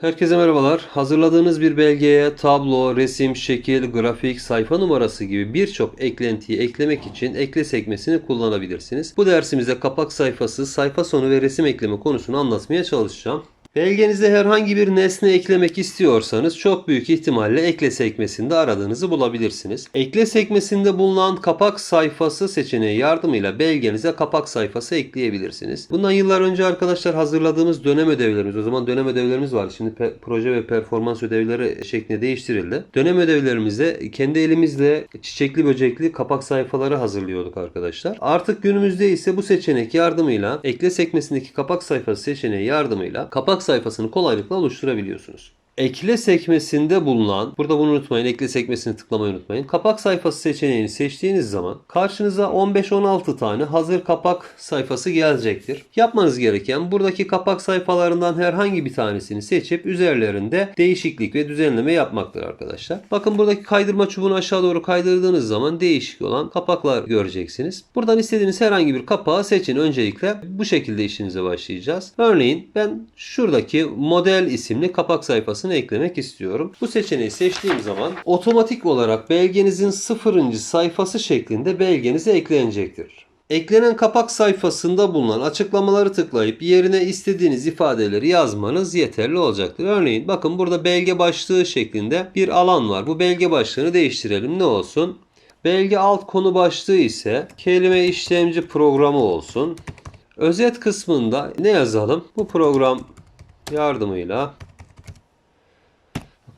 Herkese merhabalar. Hazırladığınız bir belgeye tablo, resim, şekil, grafik, sayfa numarası gibi birçok eklentiyi eklemek için ekle sekmesini kullanabilirsiniz. Bu dersimizde kapak sayfası, sayfa sonu ve resim ekleme konusunu anlatmaya çalışacağım. Belgenizde herhangi bir nesne eklemek istiyorsanız çok büyük ihtimalle ekle sekmesinde aradığınızı bulabilirsiniz. Ekle sekmesinde bulunan kapak sayfası seçeneği yardımıyla belgenize kapak sayfası ekleyebilirsiniz. Bundan yıllar önce arkadaşlar hazırladığımız dönem ödevlerimiz, o zaman dönem ödevlerimiz vardı. Şimdi proje ve performans ödevleri şeklinde değiştirildi. Dönem ödevlerimizde kendi elimizle çiçekli böcekli kapak sayfaları hazırlıyorduk arkadaşlar. Artık günümüzde ise bu seçenek yardımıyla ekle sekmesindeki kapak sayfası seçeneği yardımıyla kapak sayfasını kolaylıkla oluşturabiliyorsunuz. Ekle sekmesinde bulunan, burada bunu unutmayın, ekle sekmesini tıklamayı unutmayın. Kapak sayfası seçeneğini seçtiğiniz zaman karşınıza 15-16 tane hazır kapak sayfası gelecektir. Yapmanız gereken buradaki kapak sayfalarından herhangi bir tanesini seçip üzerlerinde değişiklik ve düzenleme yapmaktır arkadaşlar. Bakın buradaki kaydırma çubuğunu aşağı doğru kaydırdığınız zaman değişik olan kapaklar göreceksiniz. Buradan istediğiniz herhangi bir kapağı seçin. Öncelikle bu şekilde işinize başlayacağız. Örneğin ben şuradaki model isimli kapak sayfasını eklemek istiyorum. Bu seçeneği seçtiğim zaman otomatik olarak belgenizin sıfırıncı sayfası şeklinde belgenize eklenecektir. Eklenen kapak sayfasında bulunan açıklamaları tıklayıp yerine istediğiniz ifadeleri yazmanız yeterli olacaktır. Örneğin bakın burada belge başlığı şeklinde bir alan var. Bu belge başlığını değiştirelim. Ne olsun? Belge alt konu başlığı ise kelime işlemci programı olsun. Özet kısmında ne yazalım? Bu program yardımıyla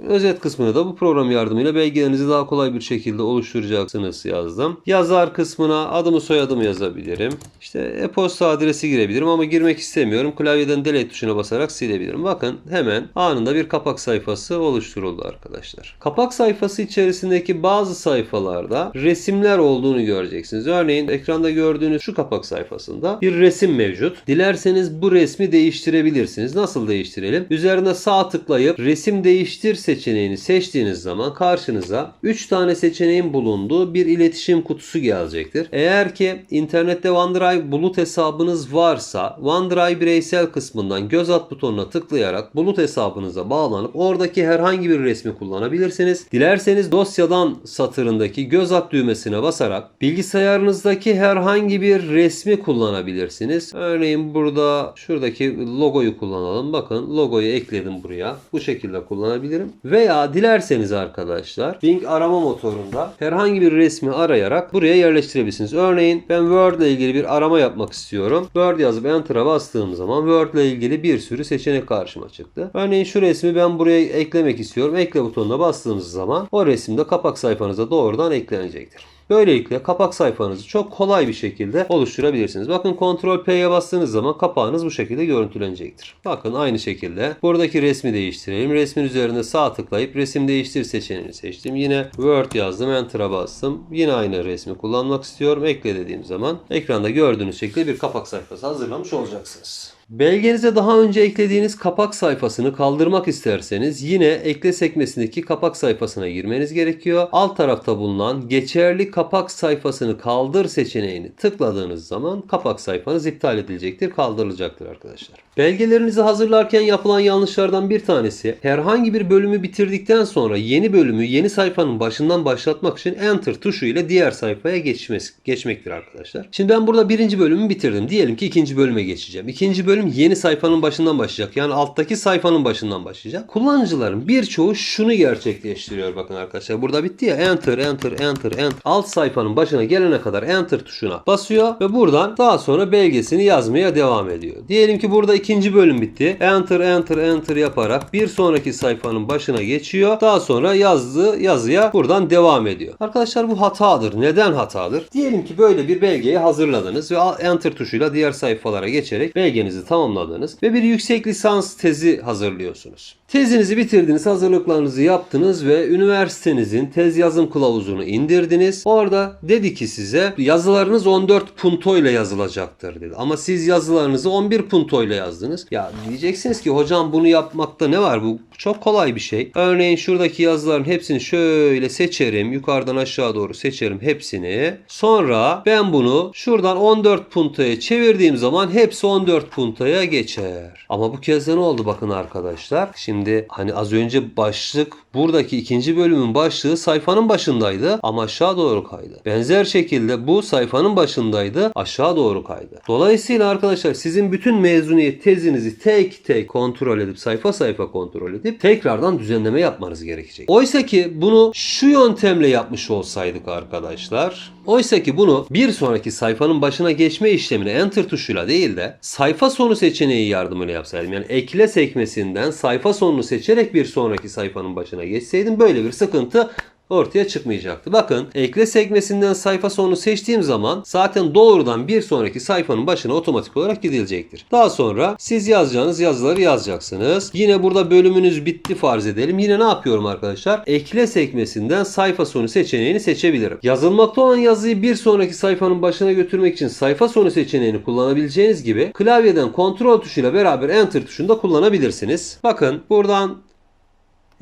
Özet kısmını da bu program yardımıyla belgelerinizi daha kolay bir şekilde oluşturacaksınız yazdım. Yazar kısmına adımı soyadımı yazabilirim. İşte e-posta adresi girebilirim ama girmek istemiyorum. Klavyeden delete tuşuna basarak silebilirim. Bakın hemen anında bir kapak sayfası oluşturuldu arkadaşlar. Kapak sayfası içerisindeki bazı sayfalarda resimler olduğunu göreceksiniz. Örneğin ekranda gördüğünüz şu kapak sayfasında bir resim mevcut. Dilerseniz bu resmi değiştirebilirsiniz. Nasıl değiştirelim? Üzerine sağ tıklayıp resim değiştir seçeneğini seçtiğiniz zaman karşınıza 3 tane seçeneğin bulunduğu bir iletişim kutusu gelecektir. Eğer ki internette OneDrive bulut hesabınız varsa OneDrive bireysel kısmından göz at butonuna tıklayarak bulut hesabınıza bağlanıp oradaki herhangi bir resmi kullanabilirsiniz. Dilerseniz dosyadan satırındaki göz at düğmesine basarak bilgisayarınızdaki herhangi bir resmi kullanabilirsiniz. Örneğin burada şuradaki logoyu kullanalım. Bakın logoyu ekledim buraya. Bu şekilde kullanabilirim. Veya dilerseniz arkadaşlar Bing arama motorunda herhangi bir resmi arayarak buraya yerleştirebilirsiniz. Örneğin ben Word ile ilgili bir arama yapmak istiyorum. Word yazıp Enter'a bastığım zaman Word ile ilgili bir sürü seçenek karşıma çıktı. Örneğin şu resmi ben buraya eklemek istiyorum. Ekle butonuna bastığınız zaman o resim de kapak sayfanıza doğrudan eklenecektir. Böylelikle kapak sayfanızı çok kolay bir şekilde oluşturabilirsiniz. Bakın Ctrl P'ye bastığınız zaman kapağınız bu şekilde görüntülenecektir. Bakın aynı şekilde buradaki resmi değiştirelim. Resmin üzerinde sağ tıklayıp resim değiştir seçeneğini seçtim. Yine Word yazdım, Enter'a bastım. Yine aynı resmi kullanmak istiyorum. Ekle dediğim zaman ekranda gördüğünüz şekilde bir kapak sayfası hazırlamış olacaksınız. Belgenize daha önce eklediğiniz kapak sayfasını kaldırmak isterseniz yine ekle sekmesindeki kapak sayfasına girmeniz gerekiyor. Alt tarafta bulunan geçerli kapak sayfasını kaldır seçeneğini tıkladığınız zaman kapak sayfanız iptal edilecektir, kaldırılacaktır arkadaşlar. Belgelerinizi hazırlarken yapılan yanlışlardan bir tanesi herhangi bir bölümü bitirdikten sonra yeni bölümü yeni sayfanın başından başlatmak için enter tuşu ile diğer sayfaya geçmesi, geçmektir arkadaşlar. Şimdi ben burada birinci bölümü bitirdim. Diyelim ki ikinci bölüme geçeceğim. İkinci bölüm yeni sayfanın başından başlayacak. Yani alttaki sayfanın başından başlayacak. Kullanıcıların birçoğu şunu gerçekleştiriyor bakın arkadaşlar. Burada bitti ya enter enter enter enter. Alt sayfanın başına gelene kadar enter tuşuna basıyor ve buradan daha sonra belgesini yazmaya devam ediyor. Diyelim ki burada ikinci bölüm bitti. Enter enter enter yaparak bir sonraki sayfanın başına geçiyor. Daha sonra yazdığı yazıya buradan devam ediyor. Arkadaşlar bu hatadır. Neden hatadır? Diyelim ki böyle bir belgeyi hazırladınız ve enter tuşuyla diğer sayfalara geçerek belgenizi tamamladınız ve bir yüksek lisans tezi hazırlıyorsunuz. Tezinizi bitirdiniz, hazırlıklarınızı yaptınız ve üniversitenizin tez yazım kılavuzunu indirdiniz. Orada dedi ki size yazılarınız 14 punto ile yazılacaktır dedi. Ama siz yazılarınızı 11 punto ile yazdınız. Ya diyeceksiniz ki hocam bunu yapmakta ne var? Bu çok kolay bir şey. Örneğin şuradaki yazıların hepsini şöyle seçerim. Yukarıdan aşağı doğru seçerim hepsini. Sonra ben bunu şuradan 14 puntoya çevirdiğim zaman hepsi 14 punto puntoya geçer. Ama bu kez de ne oldu bakın arkadaşlar. Şimdi hani az önce başlık buradaki ikinci bölümün başlığı sayfanın başındaydı ama aşağı doğru kaydı. Benzer şekilde bu sayfanın başındaydı aşağı doğru kaydı. Dolayısıyla arkadaşlar sizin bütün mezuniyet tezinizi tek tek kontrol edip sayfa sayfa kontrol edip tekrardan düzenleme yapmanız gerekecek. Oysa ki bunu şu yöntemle yapmış olsaydık arkadaşlar. Oysa ki bunu bir sonraki sayfanın başına geçme işlemini enter tuşuyla değil de sayfa sonu seçeneği yardımıyla yapsaydım. Yani ekle sekmesinden sayfa sonunu seçerek bir sonraki sayfanın başına geçseydim böyle bir sıkıntı ortaya çıkmayacaktı. Bakın ekle sekmesinden sayfa sonunu seçtiğim zaman zaten doğrudan bir sonraki sayfanın başına otomatik olarak gidilecektir. Daha sonra siz yazacağınız yazıları yazacaksınız. Yine burada bölümünüz bitti farz edelim. Yine ne yapıyorum arkadaşlar? Ekle sekmesinden sayfa sonu seçeneğini seçebilirim. Yazılmakta olan yazıyı bir sonraki sayfanın başına götürmek için sayfa sonu seçeneğini kullanabileceğiniz gibi klavyeden kontrol tuşuyla beraber enter tuşunu da kullanabilirsiniz. Bakın buradan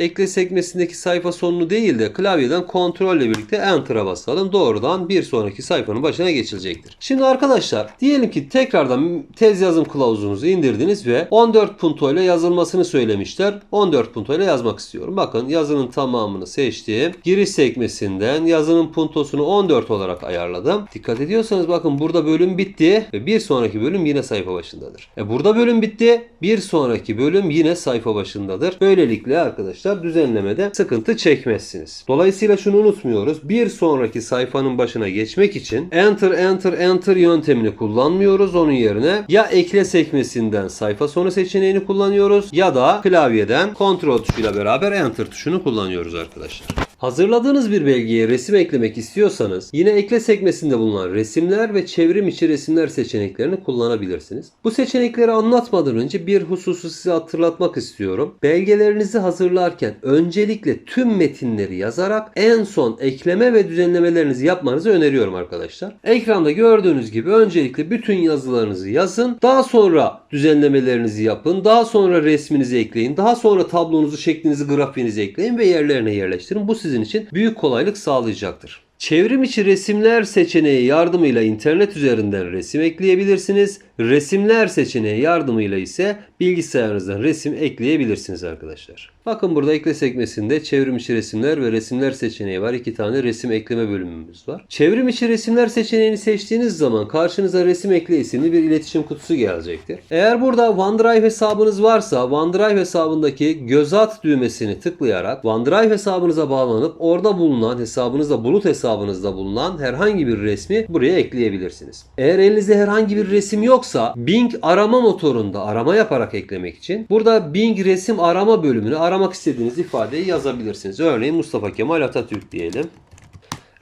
ekle sekmesindeki sayfa sonunu değil de klavyeden kontrolle birlikte enter'a basalım. Doğrudan bir sonraki sayfanın başına geçilecektir. Şimdi arkadaşlar diyelim ki tekrardan tez yazım kılavuzunuzu indirdiniz ve 14 punto ile yazılmasını söylemişler. 14 punto ile yazmak istiyorum. Bakın yazının tamamını seçtim. Giriş sekmesinden yazının puntosunu 14 olarak ayarladım. Dikkat ediyorsanız bakın burada bölüm bitti ve bir sonraki bölüm yine sayfa başındadır. E burada bölüm bitti. Bir sonraki bölüm yine sayfa başındadır. Böylelikle arkadaşlar düzenlemede sıkıntı çekmezsiniz. Dolayısıyla şunu unutmuyoruz. Bir sonraki sayfanın başına geçmek için enter enter enter yöntemini kullanmıyoruz. Onun yerine ya ekle sekmesinden sayfa sonu seçeneğini kullanıyoruz ya da klavyeden kontrol tuşuyla beraber enter tuşunu kullanıyoruz arkadaşlar. Hazırladığınız bir belgeye resim eklemek istiyorsanız yine ekle sekmesinde bulunan resimler ve çevrim içi resimler seçeneklerini kullanabilirsiniz. Bu seçenekleri anlatmadan önce bir hususu size hatırlatmak istiyorum. Belgelerinizi hazırlarken öncelikle tüm metinleri yazarak en son ekleme ve düzenlemelerinizi yapmanızı öneriyorum arkadaşlar. Ekranda gördüğünüz gibi öncelikle bütün yazılarınızı yazın. Daha sonra düzenlemelerinizi yapın. Daha sonra resminizi ekleyin. Daha sonra tablonuzu, şeklinizi, grafiğinizi ekleyin ve yerlerine yerleştirin. Bu sizin için büyük kolaylık sağlayacaktır. Çevrim içi resimler seçeneği yardımıyla internet üzerinden resim ekleyebilirsiniz. Resimler seçeneği yardımıyla ise bilgisayarınızdan resim ekleyebilirsiniz arkadaşlar. Bakın burada ekle sekmesinde çevrim içi resimler ve resimler seçeneği var. İki tane resim ekleme bölümümüz var. Çevrim içi resimler seçeneğini seçtiğiniz zaman karşınıza resim ekle isimli bir iletişim kutusu gelecektir. Eğer burada OneDrive hesabınız varsa OneDrive hesabındaki göz at düğmesini tıklayarak OneDrive hesabınıza bağlanıp orada bulunan hesabınızda bulut hesabınızda bulunan herhangi bir resmi buraya ekleyebilirsiniz. Eğer elinizde herhangi bir resim yoksa Bing arama motorunda arama yaparak eklemek için burada Bing resim arama bölümünü aramak istediğiniz ifadeyi yazabilirsiniz. Örneğin Mustafa Kemal Atatürk diyelim.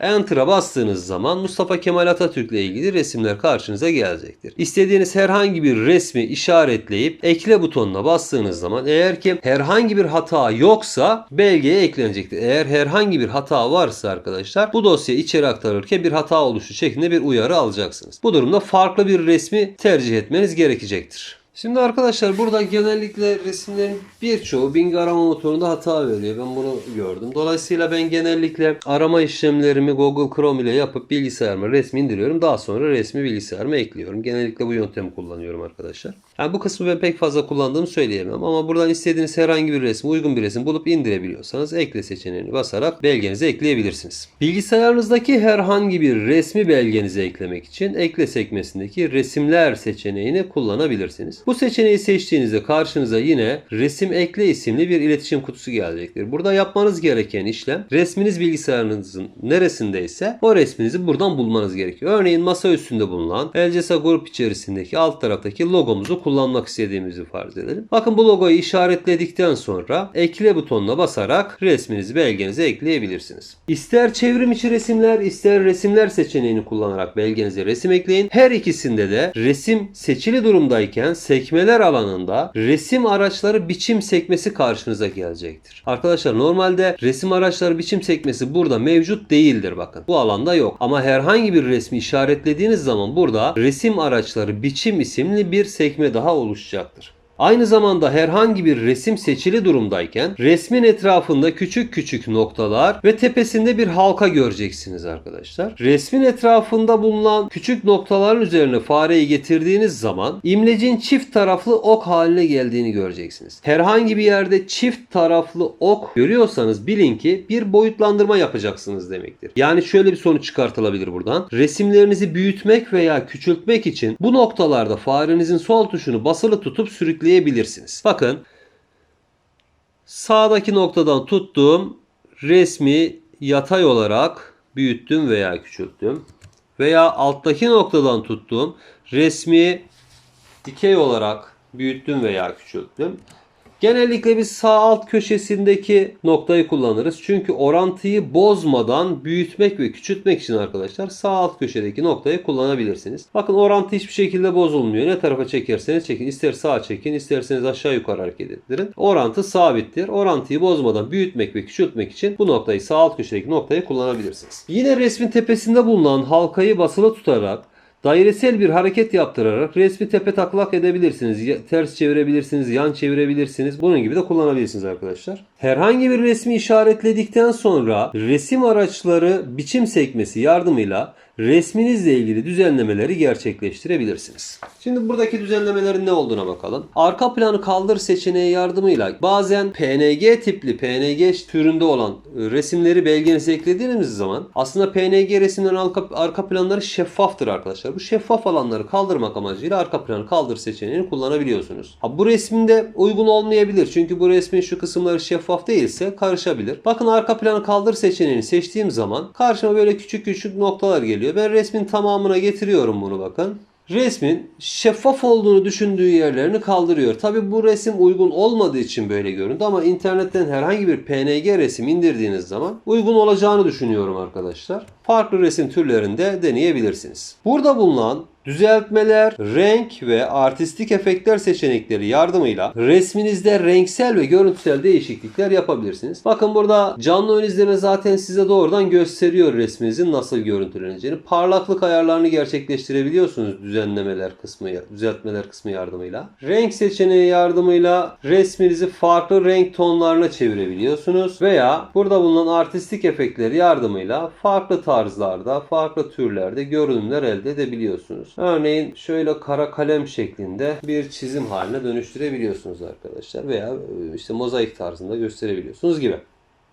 Enter'a bastığınız zaman Mustafa Kemal Atatürk ile ilgili resimler karşınıza gelecektir. İstediğiniz herhangi bir resmi işaretleyip ekle butonuna bastığınız zaman eğer ki herhangi bir hata yoksa belgeye eklenecektir. Eğer herhangi bir hata varsa arkadaşlar bu dosya içeri aktarırken bir hata oluşu şeklinde bir uyarı alacaksınız. Bu durumda farklı bir resmi tercih etmeniz gerekecektir. Şimdi arkadaşlar burada genellikle resimlerin birçoğu Bing arama motorunda hata veriyor. Ben bunu gördüm. Dolayısıyla ben genellikle arama işlemlerimi Google Chrome ile yapıp bilgisayarıma resmi indiriyorum. Daha sonra resmi bilgisayarıma ekliyorum. Genellikle bu yöntemi kullanıyorum arkadaşlar. Yani bu kısmı ben pek fazla kullandığımı söyleyemem ama buradan istediğiniz herhangi bir resim, uygun bir resim bulup indirebiliyorsanız ekle seçeneğini basarak belgenize ekleyebilirsiniz. Bilgisayarınızdaki herhangi bir resmi belgenize eklemek için ekle sekmesindeki resimler seçeneğini kullanabilirsiniz. Bu seçeneği seçtiğinizde karşınıza yine resim ekle isimli bir iletişim kutusu gelecektir. Burada yapmanız gereken işlem resminiz bilgisayarınızın neresindeyse o resminizi buradan bulmanız gerekiyor. Örneğin masa üstünde bulunan Elcesa grup içerisindeki alt taraftaki logomuzu kullanmak istediğimizi farz edelim. Bakın bu logoyu işaretledikten sonra ekle butonuna basarak resminizi belgenize ekleyebilirsiniz. İster çevrim içi resimler ister resimler seçeneğini kullanarak belgenize resim ekleyin. Her ikisinde de resim seçili durumdayken sekmeler alanında resim araçları biçim sekmesi karşınıza gelecektir. Arkadaşlar normalde resim araçları biçim sekmesi burada mevcut değildir bakın. Bu alanda yok. Ama herhangi bir resmi işaretlediğiniz zaman burada resim araçları biçim isimli bir sekme daha oluşacaktır. Aynı zamanda herhangi bir resim seçili durumdayken resmin etrafında küçük küçük noktalar ve tepesinde bir halka göreceksiniz arkadaşlar. Resmin etrafında bulunan küçük noktaların üzerine fareyi getirdiğiniz zaman imlecin çift taraflı ok haline geldiğini göreceksiniz. Herhangi bir yerde çift taraflı ok görüyorsanız bilin ki bir boyutlandırma yapacaksınız demektir. Yani şöyle bir sonuç çıkartılabilir buradan. Resimlerinizi büyütmek veya küçültmek için bu noktalarda farenizin sol tuşunu basılı tutup sürükleyebilirsiniz. Bakın sağdaki noktadan tuttuğum resmi yatay olarak büyüttüm veya küçülttüm. Veya alttaki noktadan tuttuğum resmi dikey olarak büyüttüm veya küçülttüm. Genellikle biz sağ alt köşesindeki noktayı kullanırız. Çünkü orantıyı bozmadan büyütmek ve küçültmek için arkadaşlar sağ alt köşedeki noktayı kullanabilirsiniz. Bakın orantı hiçbir şekilde bozulmuyor. Ne tarafa çekerseniz çekin. İster sağa çekin, isterseniz aşağı yukarı hareket ettirin. Orantı sabittir. Orantıyı bozmadan büyütmek ve küçültmek için bu noktayı sağ alt köşedeki noktayı kullanabilirsiniz. Yine resmin tepesinde bulunan halkayı basılı tutarak Dairesel bir hareket yaptırarak resmi tepe taklak edebilirsiniz. Ters çevirebilirsiniz, yan çevirebilirsiniz. Bunun gibi de kullanabilirsiniz arkadaşlar. Herhangi bir resmi işaretledikten sonra resim araçları biçim sekmesi yardımıyla resminizle ilgili düzenlemeleri gerçekleştirebilirsiniz. Şimdi buradaki düzenlemelerin ne olduğuna bakalım. Arka planı kaldır seçeneği yardımıyla bazen PNG tipli PNG türünde olan e, resimleri belgenize eklediğiniz zaman aslında PNG resimlerin arka, arka planları şeffaftır arkadaşlar. Bu şeffaf alanları kaldırmak amacıyla arka planı kaldır seçeneğini kullanabiliyorsunuz. Ha, bu resminde uygun olmayabilir. Çünkü bu resmin şu kısımları şeffaf değilse karışabilir. Bakın arka planı kaldır seçeneğini seçtiğim zaman karşıma böyle küçük küçük noktalar geliyor. Ben resmin tamamına getiriyorum bunu bakın. Resmin şeffaf olduğunu düşündüğü yerlerini kaldırıyor. Tabi bu resim uygun olmadığı için böyle göründü ama internetten herhangi bir PNG resim indirdiğiniz zaman uygun olacağını düşünüyorum arkadaşlar. Farklı resim türlerinde deneyebilirsiniz. Burada bulunan düzeltmeler, renk ve artistik efektler seçenekleri yardımıyla resminizde renksel ve görüntüsel değişiklikler yapabilirsiniz. Bakın burada canlı ön izleme zaten size doğrudan gösteriyor resminizin nasıl görüntüleneceğini. Parlaklık ayarlarını gerçekleştirebiliyorsunuz düzenlemeler kısmı, düzeltmeler kısmı yardımıyla. Renk seçeneği yardımıyla resminizi farklı renk tonlarına çevirebiliyorsunuz veya burada bulunan artistik efektleri yardımıyla farklı tarzlarda, farklı türlerde görünümler elde edebiliyorsunuz. Örneğin şöyle kara kalem şeklinde bir çizim haline dönüştürebiliyorsunuz arkadaşlar veya e, işte mozaik tarzında gösterebiliyorsunuz gibi.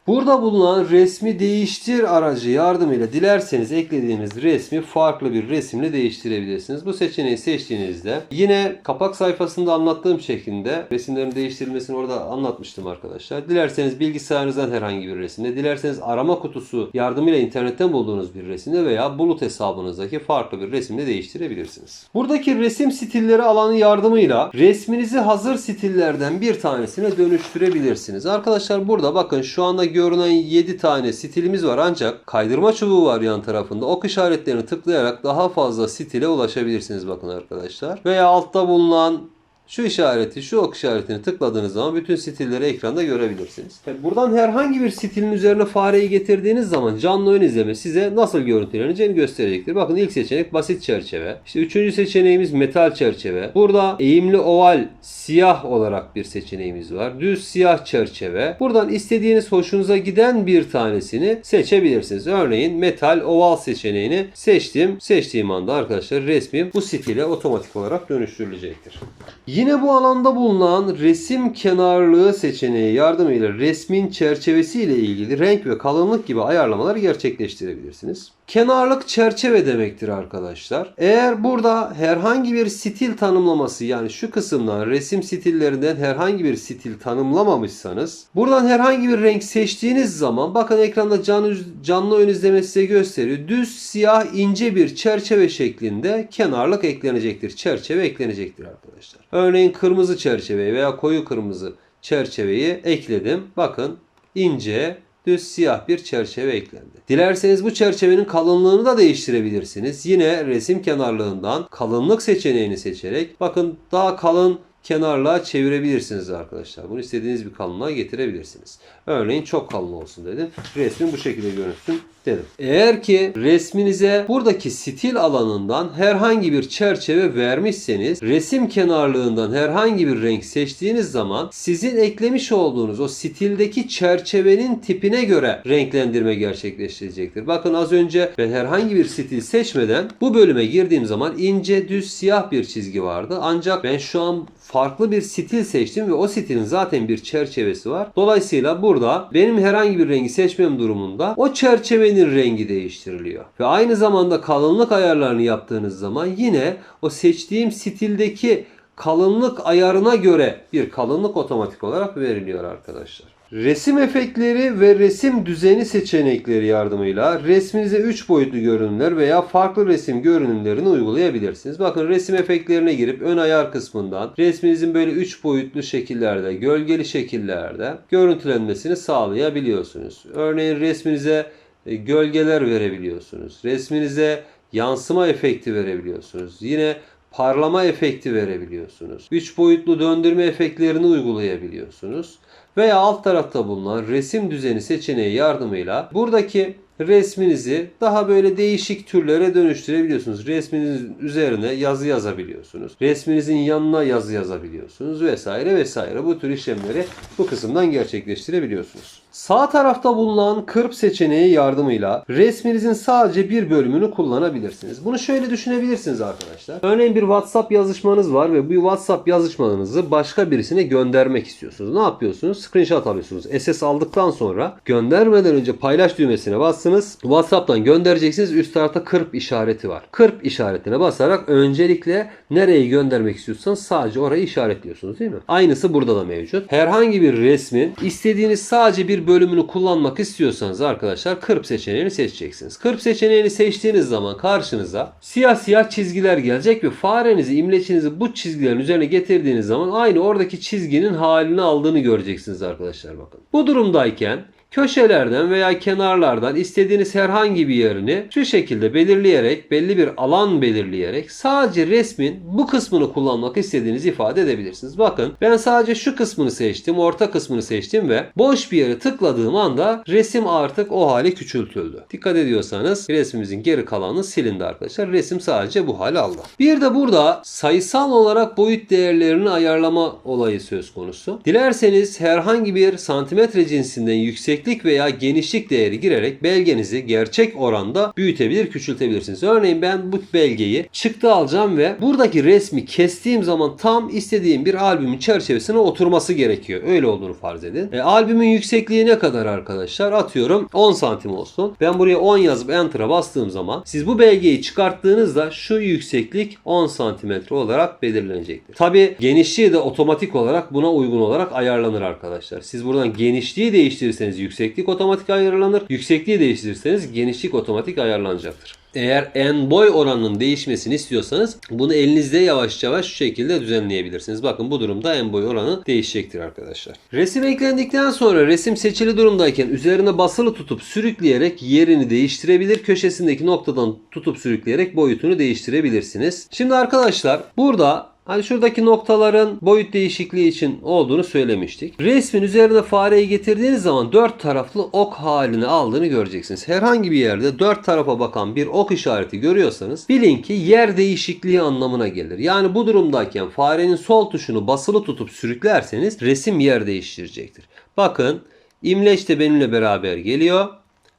Burada bulunan resmi değiştir aracı yardımıyla dilerseniz eklediğiniz resmi farklı bir resimle değiştirebilirsiniz. Bu seçeneği seçtiğinizde yine kapak sayfasında anlattığım şekilde resimlerin değiştirilmesini orada anlatmıştım arkadaşlar. Dilerseniz bilgisayarınızdan herhangi bir resimde, dilerseniz arama kutusu yardımıyla internetten bulduğunuz bir resimde veya bulut hesabınızdaki farklı bir resimle değiştirebilirsiniz. Buradaki resim stilleri alanı yardımıyla resminizi hazır stillerden bir tanesine dönüştürebilirsiniz. Arkadaşlar burada bakın şu anda görünen 7 tane stilimiz var ancak kaydırma çubuğu var yan tarafında. Ok işaretlerini tıklayarak daha fazla stile ulaşabilirsiniz bakın arkadaşlar. Veya altta bulunan şu işareti, şu ok işaretini tıkladığınız zaman bütün stilleri ekranda görebilirsiniz. Buradan herhangi bir stilin üzerine fareyi getirdiğiniz zaman canlı ön izleme size nasıl görüntüleneceğini gösterecektir. Bakın ilk seçenek basit çerçeve. İşte üçüncü seçeneğimiz metal çerçeve. Burada eğimli oval siyah olarak bir seçeneğimiz var. Düz siyah çerçeve. Buradan istediğiniz hoşunuza giden bir tanesini seçebilirsiniz. Örneğin metal oval seçeneğini seçtim. Seçtiğim anda arkadaşlar resmim bu stile otomatik olarak dönüştürülecektir. Yine bu alanda bulunan resim kenarlığı seçeneği yardımıyla resmin çerçevesi ile ilgili renk ve kalınlık gibi ayarlamalar gerçekleştirebilirsiniz. Kenarlık çerçeve demektir arkadaşlar. Eğer burada herhangi bir stil tanımlaması yani şu kısımdan resim stillerinden herhangi bir stil tanımlamamışsanız buradan herhangi bir renk seçtiğiniz zaman bakın ekranda canlı, canlı ön izleme size gösteriyor. Düz siyah ince bir çerçeve şeklinde kenarlık eklenecektir. Çerçeve eklenecektir arkadaşlar. Örneğin kırmızı çerçeveyi veya koyu kırmızı çerçeveyi ekledim. Bakın ince düz siyah bir çerçeve eklendi. Dilerseniz bu çerçevenin kalınlığını da değiştirebilirsiniz. Yine resim kenarlığından kalınlık seçeneğini seçerek bakın daha kalın kenarlığa çevirebilirsiniz arkadaşlar. Bunu istediğiniz bir kalınlığa getirebilirsiniz. Örneğin çok kalın olsun dedim. Resmin bu şekilde görünsün dedim. Eğer ki resminize buradaki stil alanından herhangi bir çerçeve vermişseniz resim kenarlığından herhangi bir renk seçtiğiniz zaman sizin eklemiş olduğunuz o stildeki çerçevenin tipine göre renklendirme gerçekleştirecektir. Bakın az önce ben herhangi bir stil seçmeden bu bölüme girdiğim zaman ince düz siyah bir çizgi vardı. Ancak ben şu an farklı bir stil seçtim ve o stilin zaten bir çerçevesi var. Dolayısıyla burada benim herhangi bir rengi seçmem durumunda o çerçevenin rengi değiştiriliyor. Ve aynı zamanda kalınlık ayarlarını yaptığınız zaman yine o seçtiğim stildeki kalınlık ayarına göre bir kalınlık otomatik olarak veriliyor arkadaşlar. Resim efektleri ve resim düzeni seçenekleri yardımıyla resminize 3 boyutlu görünümler veya farklı resim görünümlerini uygulayabilirsiniz. Bakın resim efektlerine girip ön ayar kısmından resminizin böyle 3 boyutlu şekillerde, gölgeli şekillerde görüntülenmesini sağlayabiliyorsunuz. Örneğin resminize e, gölgeler verebiliyorsunuz. Resminize yansıma efekti verebiliyorsunuz. Yine parlama efekti verebiliyorsunuz. 3 boyutlu döndürme efektlerini uygulayabiliyorsunuz. Veya alt tarafta bulunan resim düzeni seçeneği yardımıyla buradaki resminizi daha böyle değişik türlere dönüştürebiliyorsunuz. Resminizin üzerine yazı yazabiliyorsunuz. Resminizin yanına yazı yazabiliyorsunuz vesaire vesaire. Bu tür işlemleri bu kısımdan gerçekleştirebiliyorsunuz. Sağ tarafta bulunan kırp seçeneği yardımıyla resminizin sadece bir bölümünü kullanabilirsiniz. Bunu şöyle düşünebilirsiniz arkadaşlar. Örneğin bir WhatsApp yazışmanız var ve bu WhatsApp yazışmanızı başka birisine göndermek istiyorsunuz. Ne yapıyorsunuz? Screenshot alıyorsunuz. SS aldıktan sonra göndermeden önce paylaş düğmesine bassınız. WhatsApp'tan göndereceksiniz. Üst tarafta kırp işareti var. Kırp işaretine basarak öncelikle nereye göndermek istiyorsanız sadece orayı işaretliyorsunuz değil mi? Aynısı burada da mevcut. Herhangi bir resmin istediğiniz sadece bir bölümünü kullanmak istiyorsanız arkadaşlar kırp seçeneğini seçeceksiniz. Kırp seçeneğini seçtiğiniz zaman karşınıza siyah siyah çizgiler gelecek ve farenizi, imleçinizi bu çizgilerin üzerine getirdiğiniz zaman aynı oradaki çizginin halini aldığını göreceksiniz arkadaşlar bakın. Bu durumdayken köşelerden veya kenarlardan istediğiniz herhangi bir yerini şu şekilde belirleyerek, belli bir alan belirleyerek sadece resmin bu kısmını kullanmak istediğinizi ifade edebilirsiniz. Bakın ben sadece şu kısmını seçtim, orta kısmını seçtim ve boş bir yere tıkladığım anda resim artık o hale küçültüldü. Dikkat ediyorsanız resmimizin geri kalanı silindi arkadaşlar. Resim sadece bu hale aldı. Bir de burada sayısal olarak boyut değerlerini ayarlama olayı söz konusu. Dilerseniz herhangi bir santimetre cinsinden yüksek yükseklik veya genişlik değeri girerek belgenizi gerçek oranda büyütebilir, küçültebilirsiniz. Örneğin ben bu belgeyi çıktı alacağım ve buradaki resmi kestiğim zaman tam istediğim bir albümün çerçevesine oturması gerekiyor. Öyle olduğunu farz edin. E, albümün yüksekliği ne kadar arkadaşlar? Atıyorum 10 santim olsun. Ben buraya 10 yazıp enter'a bastığım zaman siz bu belgeyi çıkarttığınızda şu yükseklik 10 santimetre olarak belirlenecektir. Tabi genişliği de otomatik olarak buna uygun olarak ayarlanır arkadaşlar. Siz buradan genişliği değiştirirseniz yükseklik otomatik ayarlanır. Yüksekliği değiştirirseniz genişlik otomatik ayarlanacaktır. Eğer en boy oranının değişmesini istiyorsanız bunu elinizde yavaş yavaş şu şekilde düzenleyebilirsiniz. Bakın bu durumda en boy oranı değişecektir arkadaşlar. Resim eklendikten sonra resim seçili durumdayken üzerine basılı tutup sürükleyerek yerini değiştirebilir. Köşesindeki noktadan tutup sürükleyerek boyutunu değiştirebilirsiniz. Şimdi arkadaşlar burada Hani şuradaki noktaların boyut değişikliği için olduğunu söylemiştik. Resmin üzerine fareyi getirdiğiniz zaman dört taraflı ok halini aldığını göreceksiniz. Herhangi bir yerde dört tarafa bakan bir ok işareti görüyorsanız bilin ki yer değişikliği anlamına gelir. Yani bu durumdayken farenin sol tuşunu basılı tutup sürüklerseniz resim yer değiştirecektir. Bakın imleç de benimle beraber geliyor.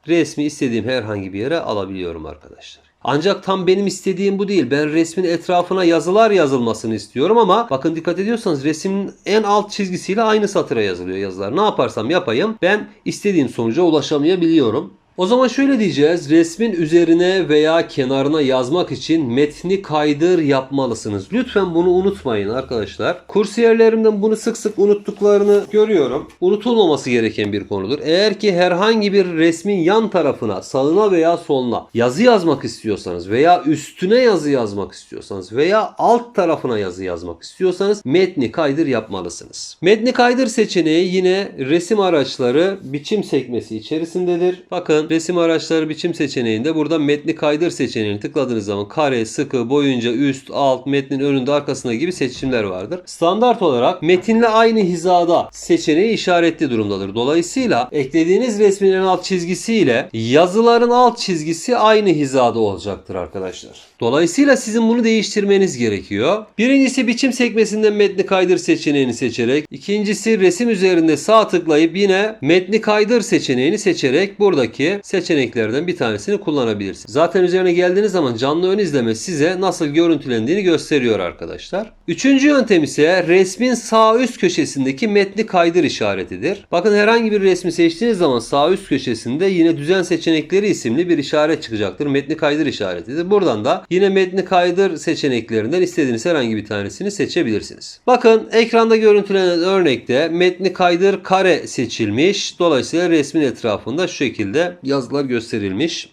Resmi istediğim herhangi bir yere alabiliyorum arkadaşlar. Ancak tam benim istediğim bu değil. Ben resmin etrafına yazılar yazılmasını istiyorum ama bakın dikkat ediyorsanız resmin en alt çizgisiyle aynı satıra yazılıyor yazılar. Ne yaparsam yapayım ben istediğim sonuca ulaşamayabiliyorum. O zaman şöyle diyeceğiz. Resmin üzerine veya kenarına yazmak için metni kaydır yapmalısınız. Lütfen bunu unutmayın arkadaşlar. Kursiyerlerimden bunu sık sık unuttuklarını görüyorum. Unutulmaması gereken bir konudur. Eğer ki herhangi bir resmin yan tarafına, sağına veya soluna yazı yazmak istiyorsanız veya üstüne yazı yazmak istiyorsanız veya alt tarafına yazı yazmak istiyorsanız metni kaydır yapmalısınız. Metni kaydır seçeneği yine resim araçları biçim sekmesi içerisindedir. Bakın resim araçları biçim seçeneğinde burada metni kaydır seçeneğini tıkladığınız zaman kare, sıkı, boyunca, üst, alt, metnin önünde, arkasında gibi seçimler vardır. Standart olarak metinle aynı hizada seçeneği işaretli durumdadır. Dolayısıyla eklediğiniz resmin en alt çizgisiyle yazıların alt çizgisi aynı hizada olacaktır arkadaşlar. Dolayısıyla sizin bunu değiştirmeniz gerekiyor. Birincisi biçim sekmesinden metni kaydır seçeneğini seçerek, ikincisi resim üzerinde sağ tıklayıp yine metni kaydır seçeneğini seçerek buradaki seçeneklerden bir tanesini kullanabilirsiniz. Zaten üzerine geldiğiniz zaman canlı ön izleme size nasıl görüntülendiğini gösteriyor arkadaşlar. Üçüncü yöntem ise resmin sağ üst köşesindeki metni kaydır işaretidir. Bakın herhangi bir resmi seçtiğiniz zaman sağ üst köşesinde yine düzen seçenekleri isimli bir işaret çıkacaktır. Metni kaydır işaretidir. Buradan da yine metni kaydır seçeneklerinden istediğiniz herhangi bir tanesini seçebilirsiniz. Bakın ekranda görüntülenen örnekte metni kaydır kare seçilmiş. Dolayısıyla resmin etrafında şu şekilde yazılar gösterilmiş.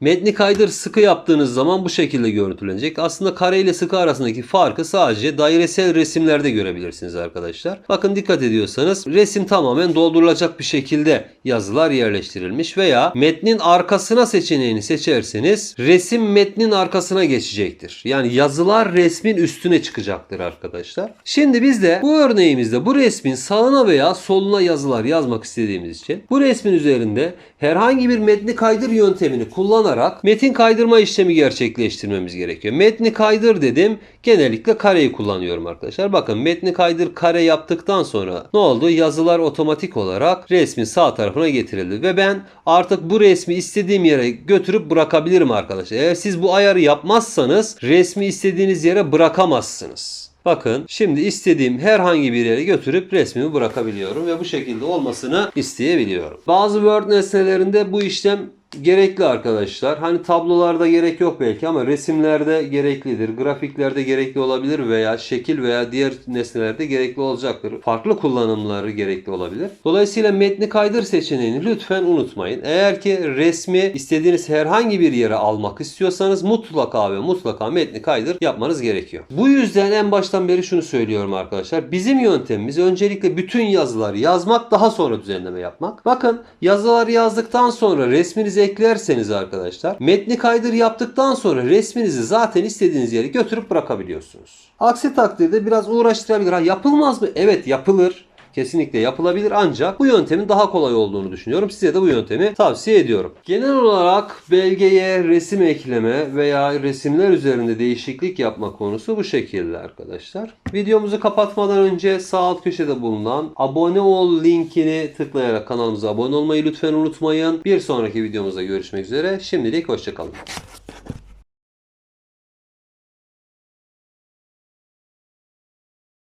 Metni kaydır sıkı yaptığınız zaman bu şekilde görüntülenecek. Aslında kare ile sıkı arasındaki farkı sadece dairesel resimlerde görebilirsiniz arkadaşlar. Bakın dikkat ediyorsanız resim tamamen doldurulacak bir şekilde yazılar yerleştirilmiş veya metnin arkasına seçeneğini seçerseniz resim metnin arkasına geçecektir. Yani yazılar resmin üstüne çıkacaktır arkadaşlar. Şimdi biz de bu örneğimizde bu resmin sağına veya soluna yazılar yazmak istediğimiz için bu resmin üzerinde herhangi bir metni kaydır yöntemini kullanarak metin kaydırma işlemi gerçekleştirmemiz gerekiyor. Metni kaydır dedim. Genellikle kareyi kullanıyorum arkadaşlar. Bakın metni kaydır kare yaptıktan sonra ne oldu? Yazılar otomatik olarak resmin sağ tarafına getirildi. Ve ben artık bu resmi istediğim yere götürüp bırakabilirim arkadaşlar. Eğer siz bu ayarı yapmazsanız resmi istediğiniz yere bırakamazsınız. Bakın şimdi istediğim herhangi bir yere götürüp resmimi bırakabiliyorum ve bu şekilde olmasını isteyebiliyorum. Bazı Word nesnelerinde bu işlem gerekli arkadaşlar. Hani tablolarda gerek yok belki ama resimlerde gereklidir. Grafiklerde gerekli olabilir veya şekil veya diğer nesnelerde gerekli olacaktır. Farklı kullanımları gerekli olabilir. Dolayısıyla metni kaydır seçeneğini lütfen unutmayın. Eğer ki resmi istediğiniz herhangi bir yere almak istiyorsanız mutlaka ve mutlaka metni kaydır yapmanız gerekiyor. Bu yüzden en baştan beri şunu söylüyorum arkadaşlar. Bizim yöntemimiz öncelikle bütün yazıları yazmak daha sonra düzenleme yapmak. Bakın yazıları yazdıktan sonra resminizi eklerseniz arkadaşlar metni kaydır yaptıktan sonra resminizi zaten istediğiniz yere götürüp bırakabiliyorsunuz. Aksi takdirde biraz uğraştırabilir. Ha, yapılmaz mı? Evet yapılır. Kesinlikle yapılabilir ancak bu yöntemin daha kolay olduğunu düşünüyorum. Size de bu yöntemi tavsiye ediyorum. Genel olarak belgeye resim ekleme veya resimler üzerinde değişiklik yapma konusu bu şekilde arkadaşlar. Videomuzu kapatmadan önce sağ alt köşede bulunan abone ol linkini tıklayarak kanalımıza abone olmayı lütfen unutmayın. Bir sonraki videomuzda görüşmek üzere. Şimdilik hoşçakalın.